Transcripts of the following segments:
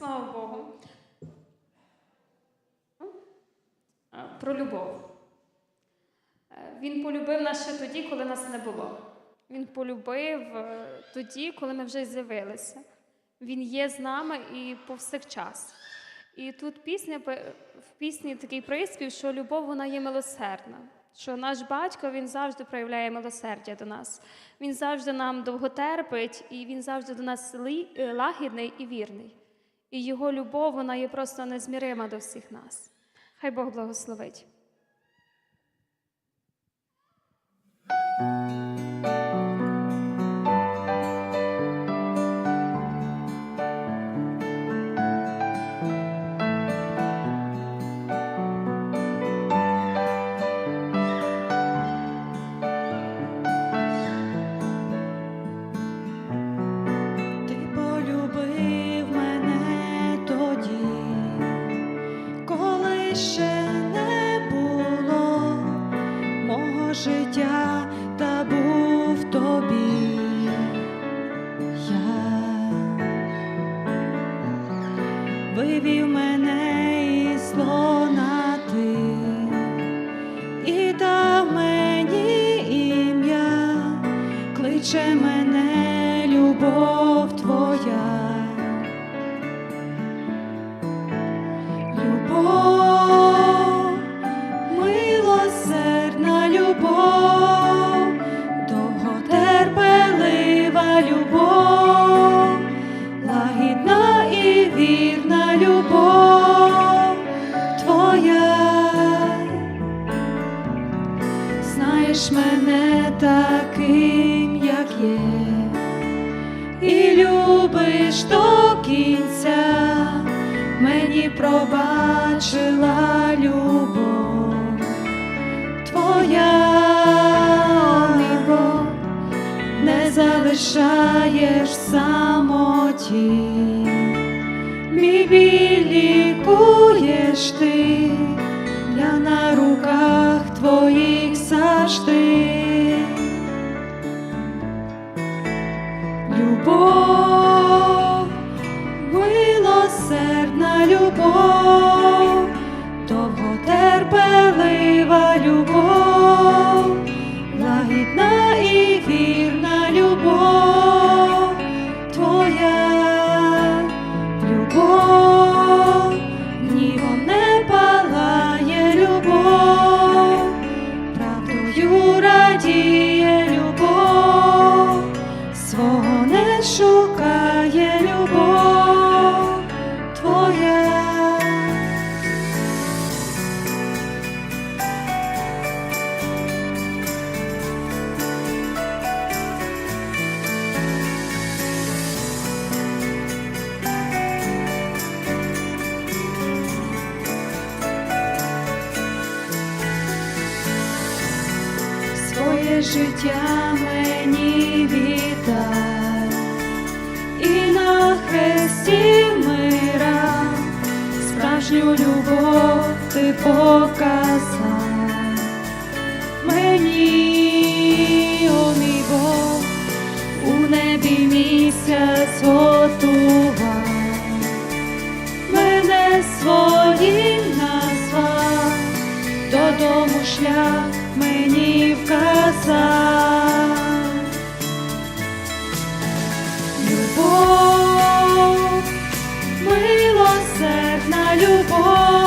Слава Богу. Про любов. Е, Він полюбив нас ще тоді, коли нас не було. Він полюбив е, тоді, коли ми вже з'явилися. Він є з нами і повсякчас. І тут пісня, в пісні такий приспів, що любов вона є милосердна. Що наш батько він завжди проявляє милосердя до нас. Він завжди нам довготерпить, і він завжди до нас е, лагідний і вірний. І його любов вона є просто незмірима до всіх нас. Хай Бог благословить. Ще не було мого життя та був тобі. Я вивів мене із лона ти дав мені ім'я кличе мене любов твоя. І вірна любов твоя. Знаєш мене таким, як є, і любиш до кінця, мені пробачила любов твоя, не залишаєш самоті, лікуєш ти, я на руках твоїх завжди. Любов, милосердна любов, життя мені віддай, і на хресті мира справжню любов ти показав. Мені, о мій Бог, у небі місяць готував, мене своїм назвав. Додому шлях мені вказав. Милосердна любов, довготерпелива любов,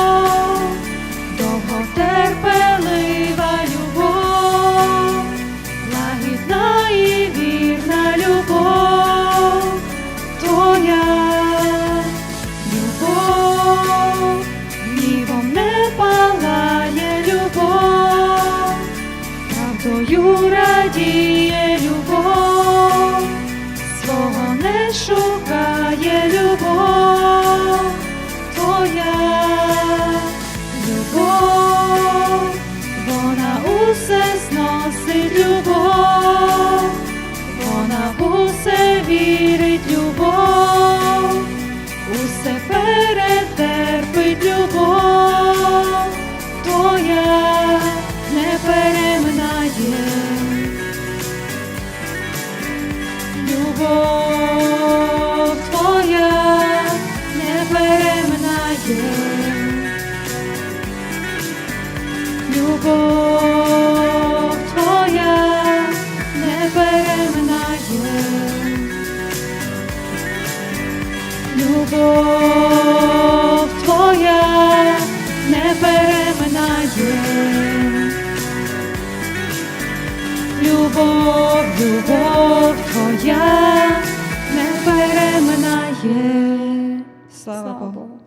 Тобою радіє любов, свого не шукає любов. любов твоя не переминає, любов твоя не переминає, любов, любов твоя не переминає. Слава Богу.